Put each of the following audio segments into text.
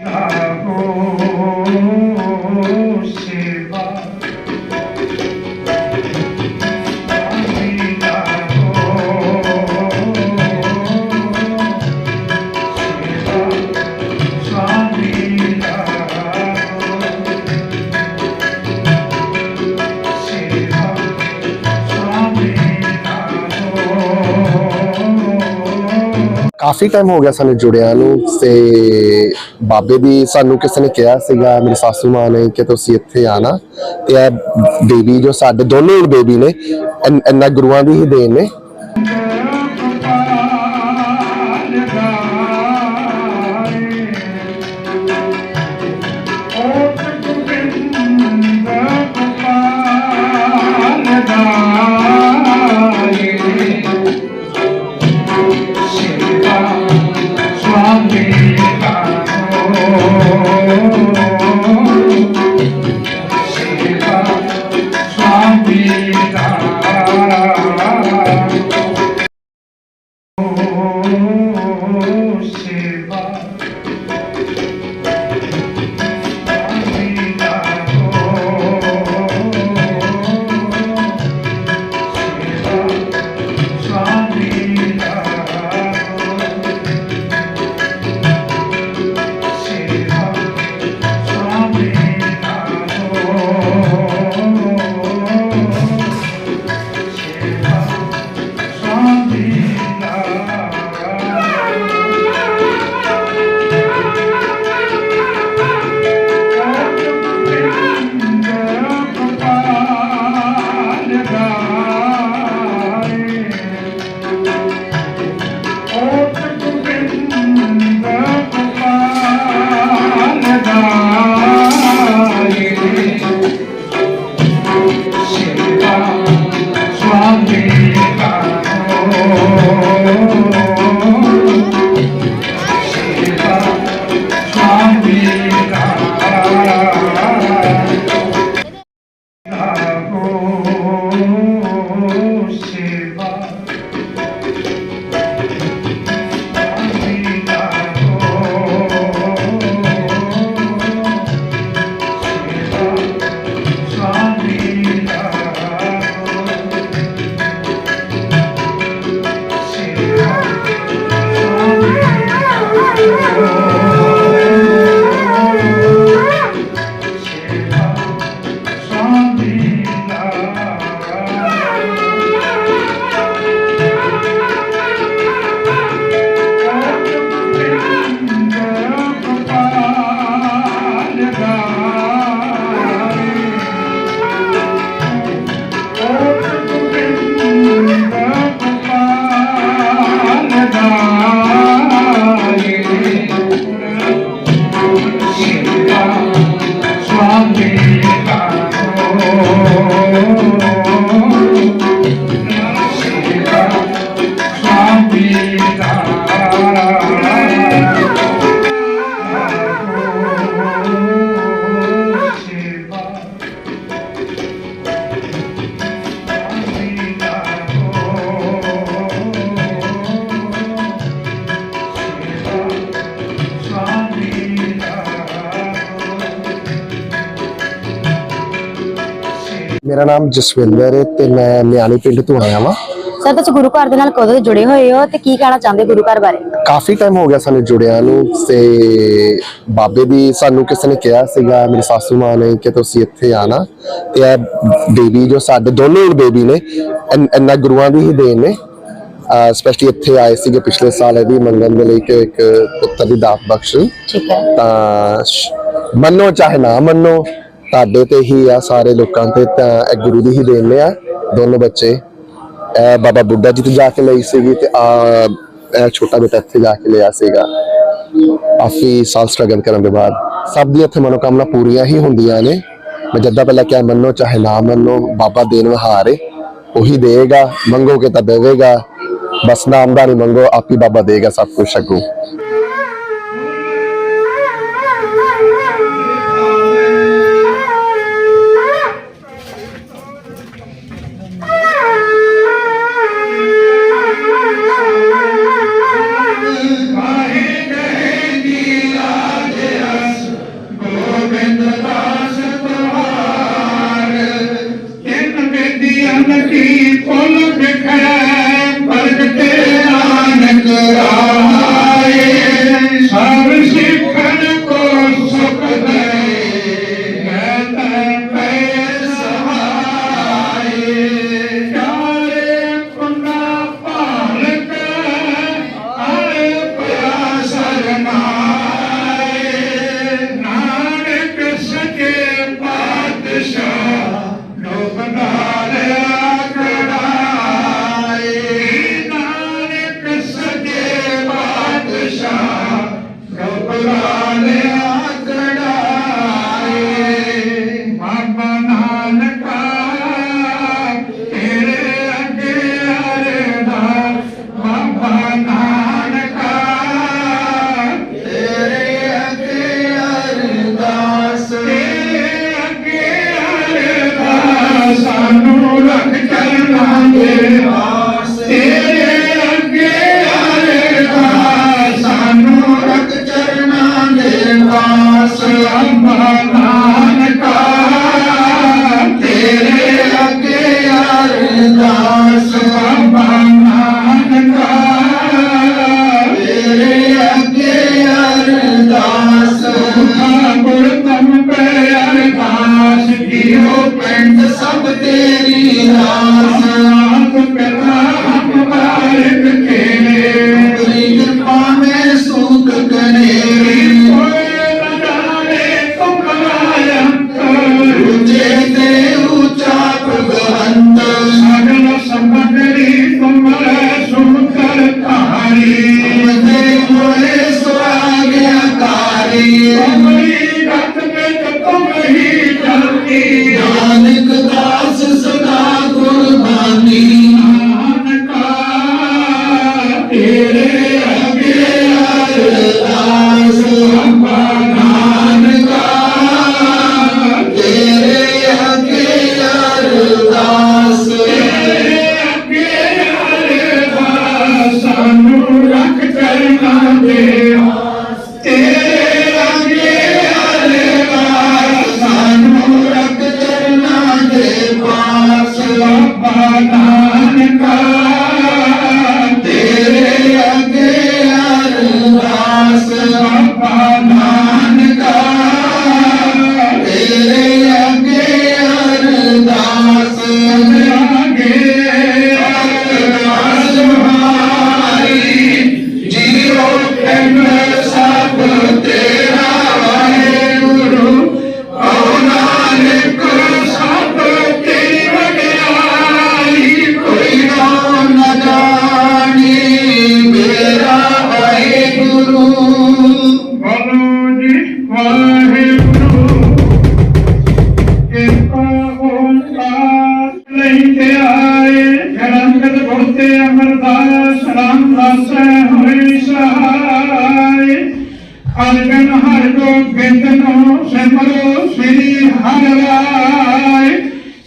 Ah. ਕਾਫੀ time ਹੋ ਗਿਆ ਸਾਨੂੰ ਜੁੜਿਆਂ ਨੂੰ ਤੇ ਬਾਬੇ ਦੀ ਸਾਨੂੰ ਕਿਸੇ ਨੇ ਕਿਹਾ ਸੀਗਾ, ਮੇਰੀ ਸਾਸੂ ਮਾਂ ਨੇ ਕਿ ਤੁਸੀਂ ਇੱਥੇ ਆਣਾ ਤੇ ਇਹ ਬੇਬੀ ਜੋ ਸਾਡੇ, ਦੋਨੋਂ ਹੀ ਬੇਬੀ ਨੇ ਇਨ- ਇੰਨਾ ਗੁਰੂਆਂ ਦੀ ਹੀ ਦੇਣ ਨੇ। ਮੇਰਾ ਨਾਮ ਜਸਵਿੰਦਰ ਹੈ ਤੇ ਮੈਂ ਮਿਆਣੀ ਪਿੰਡ ਤੋਂ ਆਇਆ ਵਾਂ। ਸਰ ਤੁਸੀਂ ਗੁਰੂ ਘਰ ਦੇ ਨਾਲ ਕਦੋਂ ਦੇ ਜੁੜੇ ਹੋਏ ਹੋ ਤੇ ਕੀ ਕਹਿਣਾ ਚਾਹੁੰਦੇ ਗੁਰੂ ਘਰ ਬਾਰੇ? ਕਾਫੀ ਟਾਈਮ ਹੋ ਗਿਆ ਸਾਨੂੰ ਜੁੜਿਆਂ ਨੂੰ ਤੇ ਬਾਬੇ ਦੀ ਸਾਨੂੰ ਕਿਸੇ ਨੇ ਕਿਹਾ ਸੀਗਾ ਮੇਰੀ ਸਾਸੂ ਮਾਂ ਨੇ ਕਿ ਤੁਸੀਂ ਇੱਥੇ ਆਣਾ ਤੇ ਇਹ ਬੇਬੀ ਜੋ ਸਾਡੇ ਦੋਨੋਂ ਬੇਬੀ ਨੇ ਇਨ- ਇੰਨਾ ਗੁਰੂਆਂ ਦੀ ਹੀ ਦੇਣ ਨੇ। ਸਪੈਸ਼ਲੀ ਇੱਥੇ ਆਏ ਸੀਗੇ ਪਿਛਲੇ ਸਾਲ ਇਹਦੀ ਮੰਗਣ ਦੇ ਲਈ ਕਿ ਇੱਕ ਪੁੱਤਰ ਦੀ ਦਾਤ ਬਖਸ਼। ਠੀਕ ਹੈ। ਤਾਂ ਸ਼- ਮੰਨੋ ਚਾਹੇ ਨਾ ਮੰਨੋ। ਤੁਹਾਡੇ ਤੇ ਹੀ ਆ ਸਾਰੇ ਲੋਕਾਂ ਤੇ, ਤਾਂ ਇਹ ਗੁਰੂ ਦੀ ਹੀ ਦੇਣ ਨੇ ਆ ਦੋਨੋਂ ਬੱਚੇ। ਇਹ ਬਾਬਾ ਬੁੱਢਾ ਜੀ ਤੋਂ ਜਾ ਕੇ ਲਈ ਸੀਗੀ ਤੇ ਆ, ਇਹ ਛੋਟਾ ਬੇਟਾ ਇੱਥੇ ਜਾ ਕੇ ਲਿਆ ਸੀਗਾ। ਕਾਫੀ ਸਾਲ ਸਟਰਗਲ ਕਰਨ ਦੇ ਬਾਅਦ। ਸਭ ਦੀਆਂ ਇੱਥੇ ਮਨੋਕਾਮਨਾ ਪੂਰੀਆਂ ਹੀ ਹੁੰਦੀਆਂ ਨੇ। ਮੈਂ ਜੱਦਾ ਪਹਿਲਾਂ ਕਿਹਾ, ਮੰਨੋ ਚਾਹੇ ਨਾ ਮੰਨੋ, ਬਾਬਾ ਦੇਣ ਵਹਾਰ ਏ, ਉਹੀ ਦੇਵੇਗਾ, ਮੰਗੋਗੇ ਤਾਂ ਦੇਵੇਗਾ। ਬਸ ਨਾਮ ਦਾ ਨਹੀਂ ਮੰਗੋ, ਆਪੀ ਬਾਬਾ ਦੇਗਾ ਸਭ ਕੁਝ ਅੱਗੋਂ।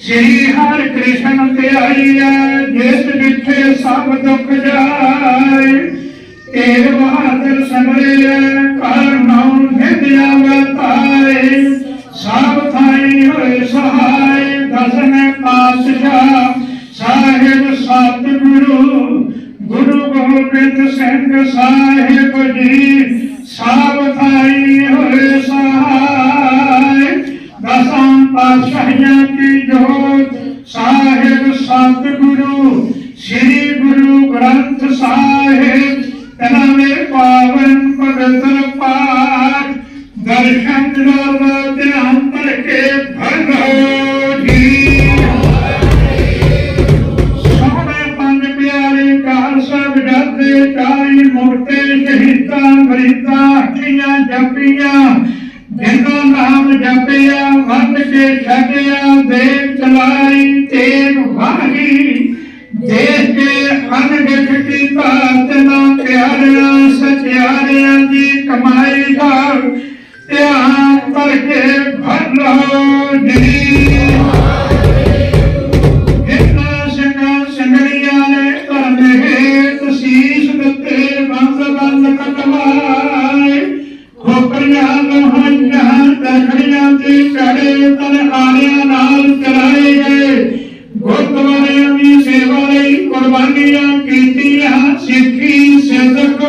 ਸ੍ਰੀ ਹਰਿ ਕ੍ਰਿਸ਼ਨ ਧਿਆਈਐ ਜਿਸ ਵਿਖੇ ਸਭ ਦੁੱਖ ਜਾਏ ਤੇਰ ਬਹਾਦਰ ਸਮਰਿਐ ਕਰ ਨਾਉ ਨਿਧਿਆ ਵਤਾਏ ਸਭ ਥਾਈ ਹੋਏ ਸਹਾਈ ਦਸਨੇ ਪਾਤਸ਼ਾਹ, ਸਾਹਿਬ ਸਤਿਗੁਰੂ, ਗੁਰੂ ਗੋਬਿੰਦ ਸਿੰਘ ਸਾਹਿਬ ਜੀ, ਸਭ ਥਾਈ ਹੋਏ ਸਹਾਈ ਦਸਾਂ ਪਾਤਸ਼ਾਹਾਂ ਕੀ ਜੋ ಗುರು मोहन जहां कखड़ियां से चढ़े तन आलिया नाल चलाए गए गुरुद्वारे की सेवा ਲਈ ਕੁਰਬਾਨੀਆਂ ਕੀਤੀਆਂ ਸਿੱਖੀ ਸਿੱਧਕ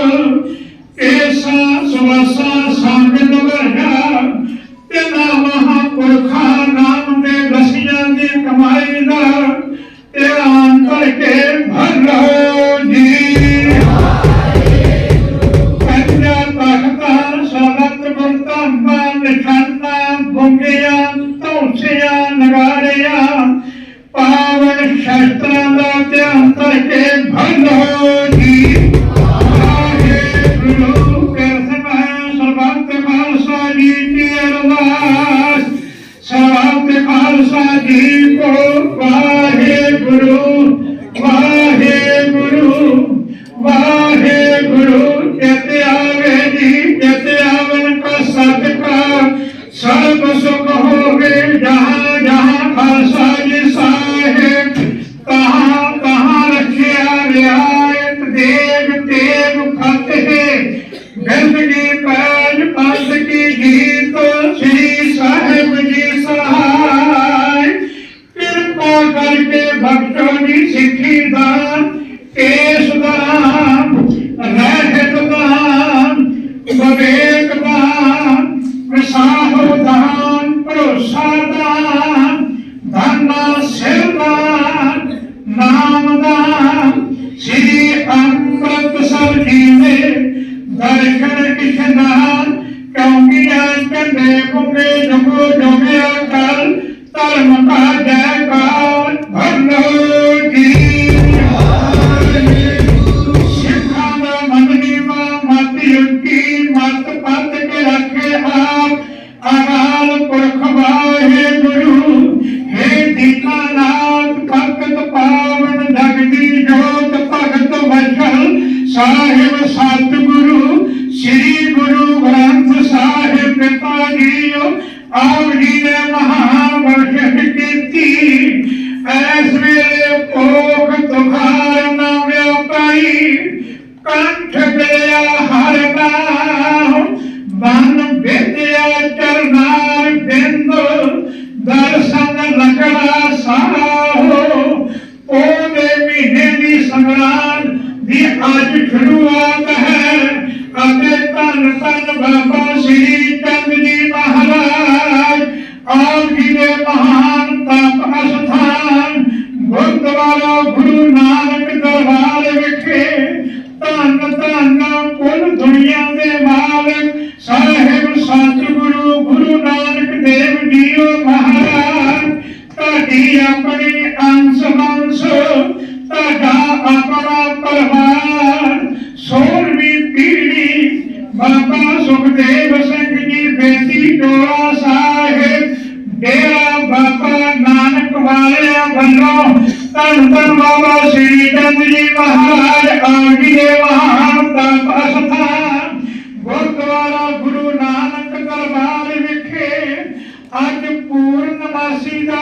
Hallelujah.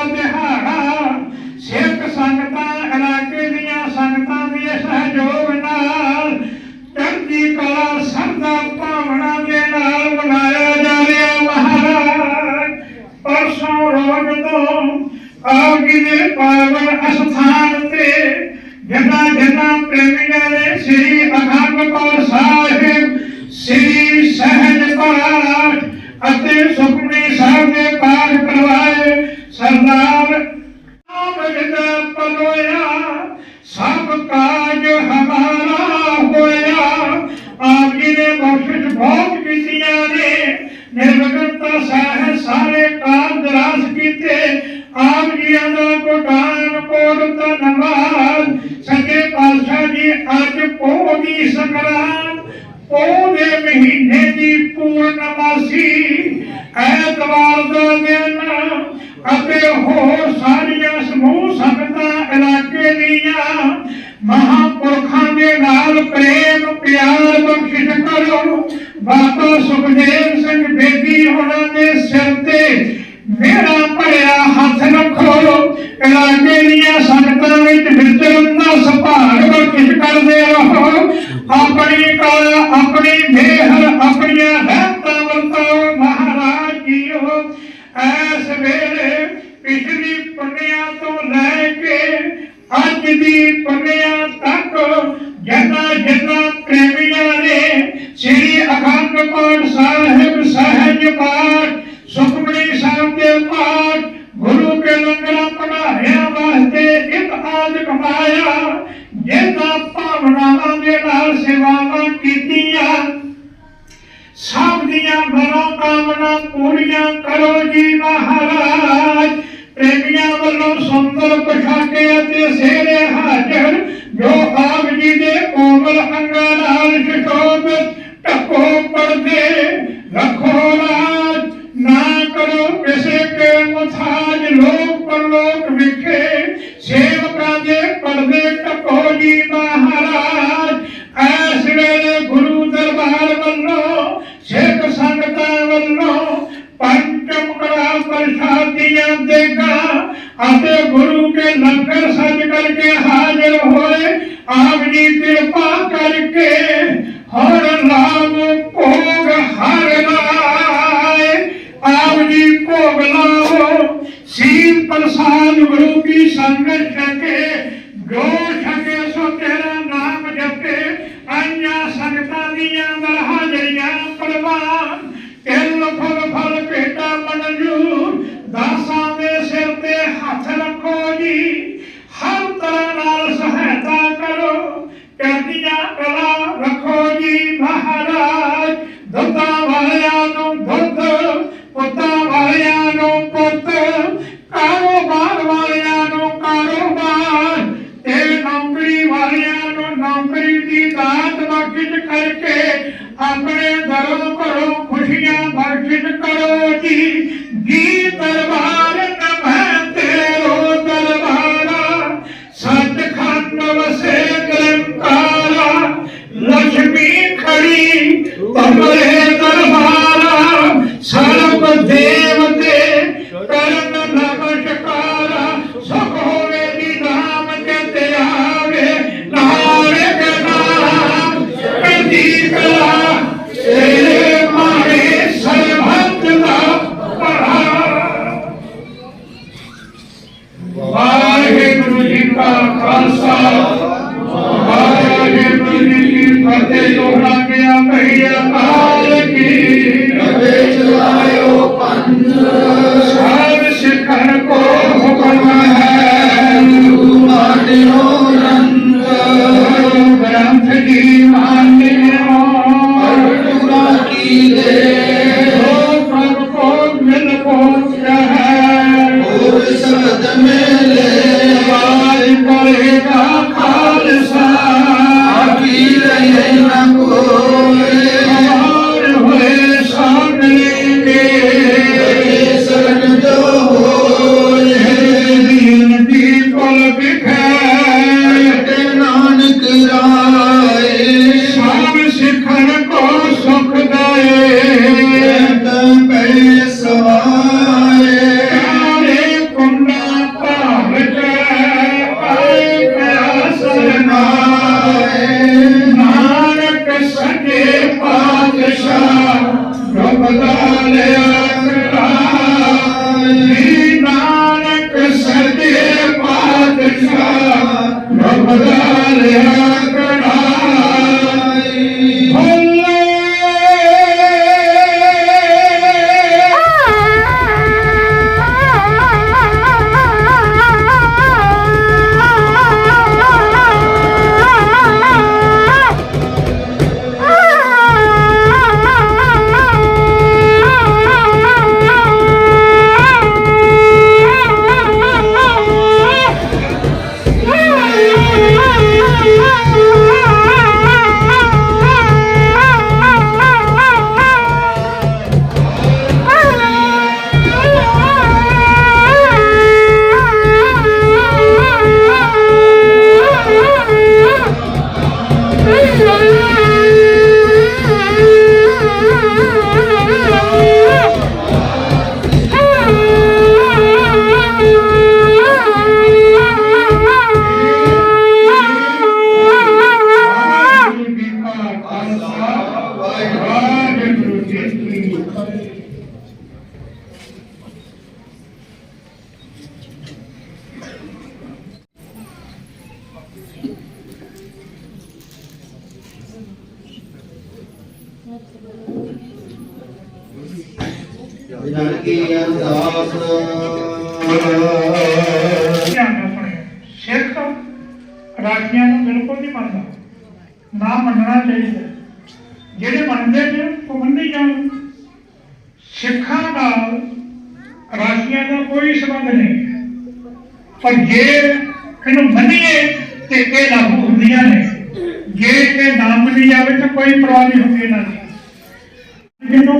والبحار ਐਸ ਵੇਲੇ ਪਿਛਲੀ করতে রখো রাজ না করো বেশে কে মথাজ লোক লোক William বাংলাদেশের তরফা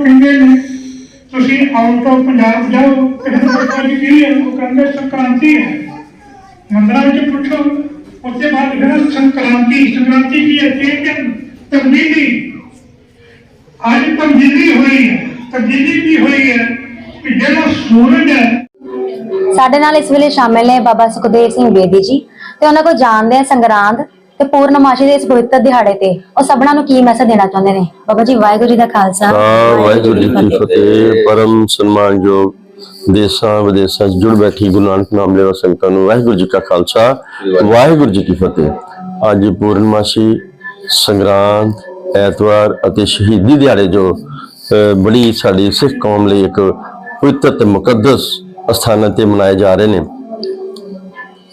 ਕਹਿੰਦੇ ਨੇ, ਤੁਸੀਂ ਆਊਟ ਆਫ ਪੰਜਾਬ ਜਾਓ। ਕਹਿੰਦੇ ਸਰਕਾਰੀ ਕੀ ਹੈ, ਉਹ ਕਹਿੰਦੇ, ਸੰਕ੍ਰਾਂਤੀ ਹੈ। ਮੰਦਰਾਂ ਵਿੱਚ ਪੁੱਛੋ ਉੱਤੇ ਬਾਅਦ ਲਿਖਣਾ ਸੰਕ੍ਰਾਂਤੀ ਸੰਕ੍ਰਾਂਤੀ ਕੀ ਹੈ? ਚੇਂਜ ਤਬਦੀਲੀ। ਅੱਜ ਤਬਦੀਲੀ ਹੋਈ ਹੈ, ਤਬਦੀਲੀ ਵੀ ਹੋਈ ਹੈ ਕਿ ਜਿਹੜਾ ਸੂਰਜ ਹੈ, ਸਾਡੇ ਨਾਲ ਇਸ ਵੇਲੇ ਸ਼ਾਮਿਲ ਨੇ ਬਾਬਾ ਸੁਖਦੇਵ ਸਿੰਘ ਬੇਦੀ ਜੀ, ਤੇ ਉਹਨਾਂ ਕੋਲ ਜਾਣਦੇ ਆ ਸੰਗਰਾਂਦ। ਤੇ ਪੂਰਨਮਾਸ਼ੀ ਦੇ ਇਸ ਪਵਿੱਤਰ ਦਿਹਾੜੇ ਤੇ ਉਹ ਸਭਨਾਂ ਨੂੰ ਕੀ ਮੈਸੇਜ ਦੇਣਾ ਚਾਹੁੰਦੇ ਨੇ? ਬਾਬਾ ਜੀ ਵਾਹਿਗੁਰੂ ਜੀ ਦਾ ਖਾਲਸਾ। ਵਾਹਿਗੁਰੂ ਜੀ ਕੀ ਫਤਿਹ। ਪਰਮ ਸਨਮਾਨਯੋਗ ਦੇਸਾਂ ਵਿਦੇਸਾਂ ਜੁੜ ਬੈਠੀ ਗੁਰੂ ਨਾਨਕ ਨਾਮ ਲੈਵਾ ਸੰਗਤਾਂ ਨੂੰ ਵਾਹਿਗੁਰੂ ਜੀ ਕਾ ਖਾਲਸਾ ਵਾਹਿਗੁਰੂ ਜੀ ਕੀ ਫਤਿਹ। ਅੱਜ ਪੂਰਨਮਾਸ਼ੀ ਸੰਗਰਾਂਦ ਐਤਵਾਰ ਅਤੇ ਸ਼ਹੀਦੀ ਦਿਹਾੜੇ ਜੋ ਬੜੀ ਸਾਡੀ ਸਿੱਖ ਕੌਮ ਲਈ ਇੱਕ ਪਵਿੱਤਰ ਤੇ ਮੁਕੱਦਸ ਅਸਥਾਨਾਂ ਤੇ ਮਨਾਏ ਜਾ ਰਹੇ ਨੇ।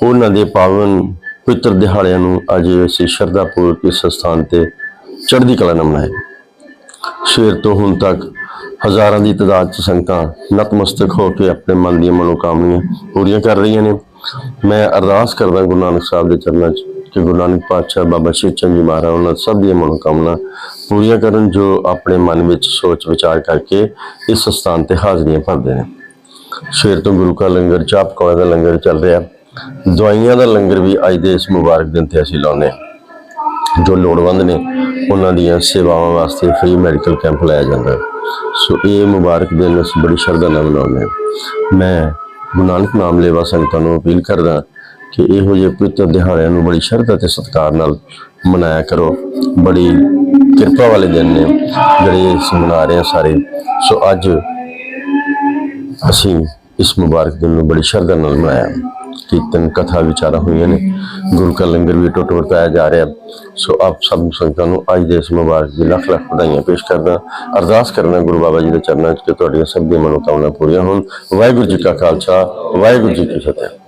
ਉਹਨਾਂ ਦੇ ਪਾਵਨ ਪਵਿੱਤਰ ਦਿਹਾੜਿਆਂ ਨੂੰ ਅੱਜ ਅਸੀਂ ਸ਼ਰਧਾ ਪੂਰਵਕ ਇਸ ਸਥਾਨ ਤੇ ਚੜ੍ਹਦੀ ਕਲਾ ਨਾਲ ਮਨਾਏ। ਸ਼ੇਰ ਤੋਂ ਹੁਣ ਤੱਕ ਹਜ਼ਾਰਾਂ ਦੀ ਤਾਦਾਦ ਚ ਸੰਗਤਾਂ ਨਤਮਸਤਕ ਹੋ ਕੇ ਆਪਣੇ ਮਨ ਦੀਆਂ ਮਨੋਕਾਮਨਾਵਾਂ ਪੂਰੀਆਂ ਕਰ ਰਹੀਆਂ ਨੇ। ਮੈਂ ਅਰਦਾਸ ਕਰਦਾ ਗੁਰੂ ਨਾਨਕ ਸਾਹਿਬ ਦੇ ਚਰਨਾਂ 'ਚ ਕਿ ਗੁਰੂ ਨਾਨਕ ਪਾਤਸ਼ਾਹ ਬਾਬਾ ਸ਼੍ਰੀ ਚੰਦ ਜੀ ਮਹਾਰਾਜ ਉਹਨਾਂ ਸਭ ਦੀਆਂ ਮਨੋਕਾਮਨਾ ਪੂਰੀਆਂ ਕਰਨ ਜੋ ਆਪਣੇ ਮਨ ਵਿੱਚ ਸੋਚ ਵਿਚਾਰ ਕਰਕੇ ਇਸ ਸਥਾਨ ਤੇ ਹਾਜ਼ਰੀਆਂ ਭਰਦੇ ਨੇ। ਸ਼ੇਰ ਤੋਂ ਗੁਰੂ ਕਾ ਲੰਗਰ, ਚਾਪ ਕੋਲੇ ਦਾ ਲੰਗਰ ਚੱਲ ਰਿਹਾ। ਦਵਾਈਆਂ ਦਾ ਲੰਗਰ ਵੀ ਅੱਜ ਦੇ ਇਸ ਮੁਬਾਰਕ ਦਿਨ ਤੇ ਅਸੀਂ ਲਾਉਂਦੇ ਹਾਂ। ਜੋ ਲੋੜਵੰਦ ਨੇ, ਉਹਨਾਂ ਦੀਆਂ ਸੇਵਾਵਾਂ ਵਾਸਤੇ ਫ੍ਰੀ ਮੈਡੀਕਲ ਕੈਂਪ ਲਾਇਆ ਜਾਂਦਾ ਸੋ ਇਹ ਮੁਬਾਰਕ ਦਿਨ ਅਸੀਂ ਬੜੀ ਸ਼ਰਧਾ ਨਾਲ ਮਨਾਉਂਦੇ ਹਾਂ। ਮੈਂ ਗੁਰੂ ਨਾਨਕ ਨਾਮ ਲੈਵਾ ਸੰਗਤਾਂ ਨੂੰ ਅਪੀਲ ਕਰਦਾ ਕਿ ਇਹੋ ਜਿਹੇ ਪਵਿੱਤਰ ਦਿਹਾੜਿਆਂ ਨੂੰ ਬੜੀ ਸ਼ਰਧਾ ਤੇ ਸਤਿਕਾਰ ਨਾਲ ਮਨਾਇਆ ਕਰੋ। ਬੜੀ ਕਿਰਪਾ ਵਾਲੇ ਦਿਨ ਨੇ ਜਿਹੜੇ ਅਸੀਂ ਮਨਾ ਰਹੇ ਹਾਂ ਸਾਰੇ। ਸੋ ਅੱਜ ਅਸੀਂ ਇਸ ਮੁਬਾਰਕ ਦਿਨ ਨੂੰ ਬੜੀ ਸ਼ਰਧਾ ਨਾਲ ਮਨਾਇਆ। ਕੀਰਤਨ ਕਥਾ ਵਿਚਾਰਾ ਹੋਈਆਂ ਨੇ। ਗੁਰੂ ਕਾ ਲੰਗਰ ਵੀ ਟੁੱਟ ਵਰਤਾਇਆ ਜਾ ਰਿਹਾ। ਸੋ ਆਪ ਸਭ ਸੰਗਤਾਂ ਨੂੰ ਅੱਜ ਦੇ ਇਸ ਮੁਬਾਰਕ ਦੀ ਲੱਖ ਲੱਖ ਵਧਾਈਆਂ ਪੇਸ਼ ਕਰਦਾ ਅਰਦਾਸ ਕਰਨਾ ਗੁਰੂ ਬਾਬਾ ਜੀ ਦੇ ਚਰਨਾਂ 'ਚ ਕਿ ਤੁਹਾਡੀਆਂ ਸਭ ਦੀਆਂ ਮਨੋਕਾਮਨਾ ਪੂਰੀਆਂ ਹੋਣ। ਵਾਹਿਗੁਰੂ ਜੀ ਕਾ ਖਾਲਸਾ, ਵਾਹਿਗੁਰੂ ਜੀ ਕੀ ਫਤਿਹ।